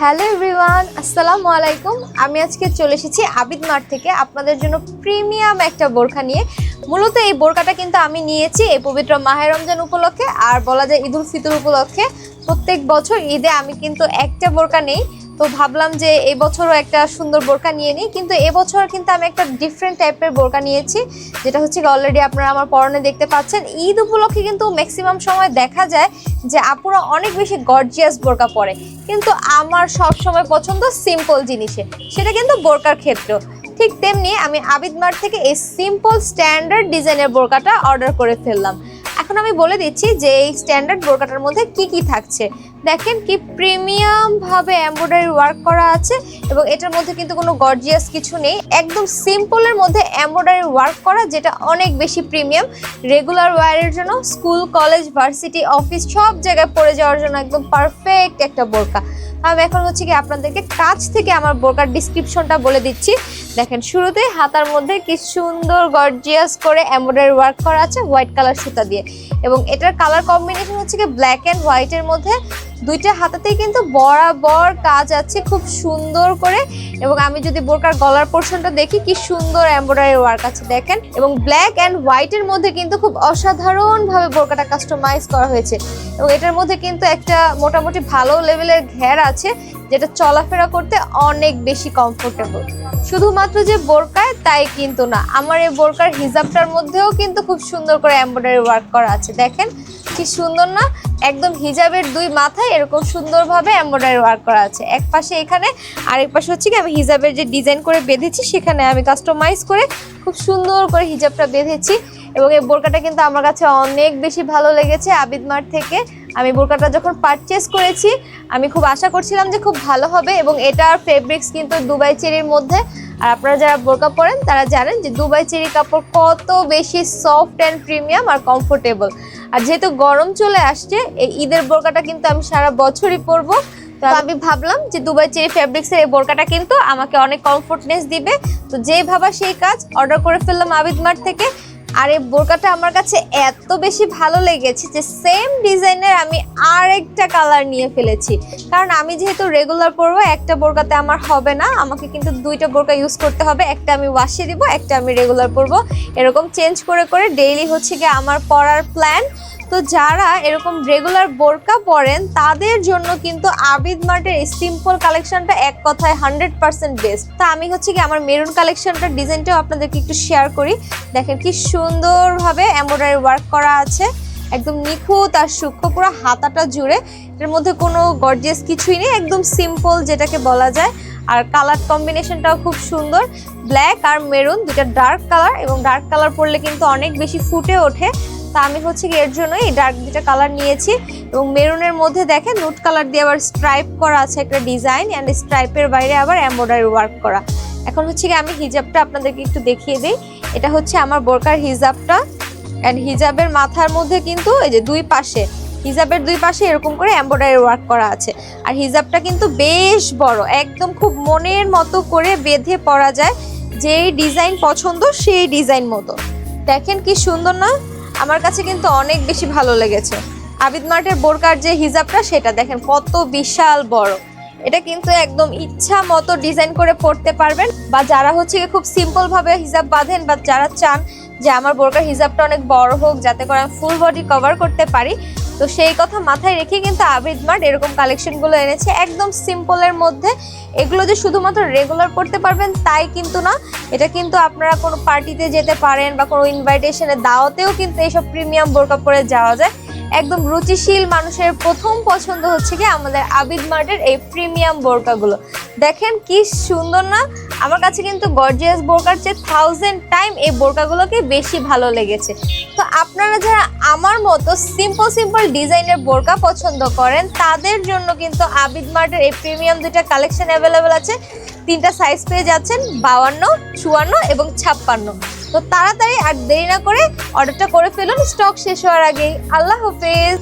Hello everyone, আসসালামু আলাইকুম। আমি আজকে চলে এসেছি আবিদ মার্ট থেকে আপনাদের জন্য প্রিমিয়াম একটা বোরখা নিয়ে। মূলত এই বোরখাটা কিন্তু আমি নিয়েছি এই পবিত্র মাহে রমজান উপলক্ষে, আর বলা যায় ঈদুল ফিতর উপলক্ষে। প্রত্যেক বছর ঈদে আমি কিন্তু একটা বোরখা নেই। তো ভাবলাম যে এবছরও একটা সুন্দর বোরকা নিয়ে নিই, কিন্তু এবছর কিন্তু আমি একটা ডিফারেন্ট টাইপের বোরকা নিয়েছি, যেটা হচ্ছে অলরেডি আপনারা আমার পরনে দেখতে পাচ্ছেন। ঈদ উপলক্ষে কিন্তু ম্যাক্সিমাম সময় দেখা যায় যে আপুরা অনেক বেশি গর্জিয়াস বোরকা পরে, কিন্তু আমার সব সময় পছন্দ সিম্পল জিনিসে, সেটা কিন্তু বোরকার ক্ষেত্রেও ঠিক তেমনি আমি আবিদ মার্ট থেকে এই সিম্পল স্ট্যান্ডার্ড ডিজাইনের বোরকাটা অর্ডার করে ফেললাম। এখন আমি বলে দিচ্ছি যে এই স্ট্যান্ডার্ড বোরকাটার মধ্যে কি কি থাকছে। দেখেন কি প্রিমিয়াম ভাবে এমব্রয়ডারি ওয়ার্ক করা আছে এবং এটার মধ্যে কিন্তু কোনো গর্জিয়াস কিছু নেই। একদম সিম্পলের মধ্যে এমব্রয়ডারি ওয়ার্ক করা, যেটা অনেক বেশি প্রিমিয়াম রেগুলার ওয়ারের জন্য স্কুল কলেজ ভার্সিটি অফিস সব জায়গায় পড়ে যাওয়ার জন্য একদম পারফেক্ট একটা বোরকা। আমি এখন হচ্ছে কি আপনাদেরকে কাছ থেকে আমার বোরকার ডিসক্রিপশনটা বলে দিচ্ছি। দেখেন শুরুতে হাতার মধ্যে কি সুন্দর গর্জিয়াস করে এমব্রয়ডারি ওয়ার্ক করা আছে হোয়াইট কালার সুতা দিয়ে। এবং এটার কালার কম্বিনেশন হচ্ছে কি ব্ল্যাক অ্যান্ড হোয়াইটের মধ্যে। দুইটা হাতাতেই কিন্তু বরাবর কাজ আছে খুব সুন্দর করে। এবং আমি যদি বোরকার গলার পোর্শনটা দেখি, কি সুন্দর এম্ব্রয়ডারি ওয়ার্ক আছে দেখেন। এবং ব্ল্যাক অ্যান্ড হোয়াইটের মধ্যে কিন্তু খুব অসাধারণভাবে বোরকাটা কাস্টমাইজ করা হয়েছে। এবং এটার মধ্যে কিন্তু একটা মোটামুটি ভালো লেভেলের ঘের আছে। যেটা চলাফেরা করতে অনেক বেশি কমফোর্টেবল শুধুমাত্র যে বোরকায়, তাই কিন্তু না। আমার এই বোরকার হিজাবটার মধ্যেও কিন্তু খুব সুন্দর করে এমব্রয়ডারি ওয়ার্ক করা আছে। দেখেন কি সুন্দর না? একদম হিজাবের দুই মাথায় এরকম সুন্দরভাবে এমব্রয়ডারি ওয়ার্ক করা আছে। এক পাশে এখানে আর এক পাশে হচ্ছে কি আমি হিজাবের যে ডিজাইন করে বেঁধেছি, সেখানে আমি কাস্টমাইজ করে খুব সুন্দর করে হিজাবটা বেঁধেছি। এবং এই বোরকাটা কিন্তু আমার কাছে অনেক বেশি ভালো লেগেছে আবিদ মার্ট থেকে। আমি বোরকাটা যখন পারচেস করেছি, আমি খুব আশা করছিলাম যে খুব ভালো হবে এবং এটার ফেব্রিক্স কিন্তু দুবাই চেরির মধ্যে। আর আপনারা যারা বোরকা পরেন, তারা জানেন যে দুবাই চেরি কাপড় কত বেশি সফট অ্যান্ড প্রিমিয়াম আর কমফোর্টেবল আর যেহেতু গরম চলে আসছে, এই ঈদের বোরকাটা কিন্তু আমি সারা বছরই পরবো। তো আমি ভাবলাম যে দুবাই চেরি ফেব্রিক্সের এই বোরকাটা কিন্তু আমাকে অনেক কমফোর্টনেস দিবে। তো যেই ভাবা সেই কাজ অর্ডার করে ফেললাম আবিদ মার্ট থেকে। আর এই বোরকাটা আমার কাছে এত বেশি ভালো লেগেছে যে সেম ডিজাইনের আমি আর একটা কালার নিয়ে ফেলেছি। কারণ আমি যেহেতু রেগুলার পরবো, একটা বোরকাতে আমার হবে না। আমাকে কিন্তু দুইটা বোরকা ইউজ করতে হবে। একটা আমি ওয়াশে দিব, একটা আমি রেগুলার পরবো। এরকম চেঞ্জ করে করে ডেইলি হচ্ছে গিয়ে আমার পরার প্ল্যান তো যারা এরকম রেগুলার বোরকা পরেন, তাদের জন্য কিন্তু আবিদ মার্টের এই সিম্পল কালেকশনটা এক কথায় হান্ড্রেড পার্সেন্ট বেস্ট তা আমি হচ্ছে কি আমার মেরুন কালেকশনটার ডিজাইনটাও আপনাদেরকে একটু শেয়ার করি। দেখেন কি সুন্দরভাবে এমব্রয়ডারি ওয়ার্ক করা আছে। একদম নিখুঁত আর সূক্ষ্ম, পুরো হাতাটা জুড়ে। এর মধ্যে কোনো গর্জিয়াস কিছুই নেই, একদম সিম্পল যেটাকে বলা যায়। আর কালার কম্বিনেশনটাও খুব সুন্দর। ব্ল্যাক আর মেরুন দুটা ডার্ক কালার এবং ডার্ক কালার পরলে কিন্তু অনেক বেশি ফুটে ওঠে। তা আমি হচ্ছে এর জন্য এই ডার্ক দুটা কালার নিয়েছি এবং মেরুনের মধ্যে দেখেন নুট কালার দিয়ে আবার স্ট্রাইপ করা আছে একটা ডিজাইন অ্যান্ড স্ট্রাইপের বাইরে আবার এমব্রয়ডারি ওয়ার্ক করা। এখন হচ্ছে কি আমি হিজাবটা আপনাদেরকে একটু দেখিয়ে দিই। এটা হচ্ছে আমার বোরকার হিজাবটা অ্যান্ড হিজাবের মাথার মধ্যে কিন্তু এই যে দুই পাশে, হিজাবের দুই পাশে এরকম করে এমব্রয়ডারি ওয়ার্ক করা আছে। আর হিজাবটা কিন্তু বেশ বড়, একদম খুব মনের মতো করে বেঁধে পরা যায়, যেই ডিজাইন পছন্দ সেই ডিজাইন মতো। দেখেন কি সুন্দর না? আমার কাছে কিন্তু অনেক বেশি ভালো লেগেছে। আবিদ মার্টের বোরকার যে হিজাবটা, সেটা দেখেন কত বিশাল বড়। এটা কিন্তু একদম ইচ্ছা মতো ডিজাইন করে পড়তে পারবেন বা যারা হচ্ছে খুব সিম্পলভাবে হিজাব বাঁধেন বা যারা চান যে আমার বোরকার হিজাবটা অনেক বড় হোক, যাতে করে আমি ফুল বডি কভার করতে পারি তো সেই কথা মাথায় রেখে কিন্তু আবিদ মার্ট এরকম কালেকশনগুলো এনেছে। একদম সিম্পলের মধ্যে। এগুলো যে শুধুমাত্র রেগুলার পড়তে পারবেন, তাই কিন্তু না। এটা কিন্তু আপনারা কোনো পার্টিতে যেতে পারেন বা কোনো ইনভাইটেশনে দাওয়াতেও কিন্তু এইসব প্রিমিয়াম বোরকা পরে যাওয়া যায়। একদম রুচিশীল মানুষের প্রথম পছন্দ হচ্ছে কি আমাদের আবিদ মার্টের এই প্রিমিয়াম বোরকাগুলো। দেখেন কি সুন্দর না? আমার কাছে কিন্তু গর্জিয়াস বোরকার চেয়ে থাউজেন্ড টাইম এই বোরকাগুলোকে বেশি ভালো লেগেছে। তো আপনারা যারা আমার মতো সিম্পল সিম্পল ডিজাইনের বোরকা পছন্দ করেন, তাদের জন্য কিন্তু আবিদ মার্টের এই প্রিমিয়াম দুইটা কালেকশন অ্যাভেলেবেল আছে। তিনটা সাইজ পেয়ে যাচ্ছেন বাউান্ন, চুয়ান্ন এবং ছাপ্পান্ন। তো তাড়াতাড়ি আর দেরি না করে অর্ডারটা করে ফেলুন স্টক শেষ হওয়ার আগেই। আল্লাহ হাফেজ।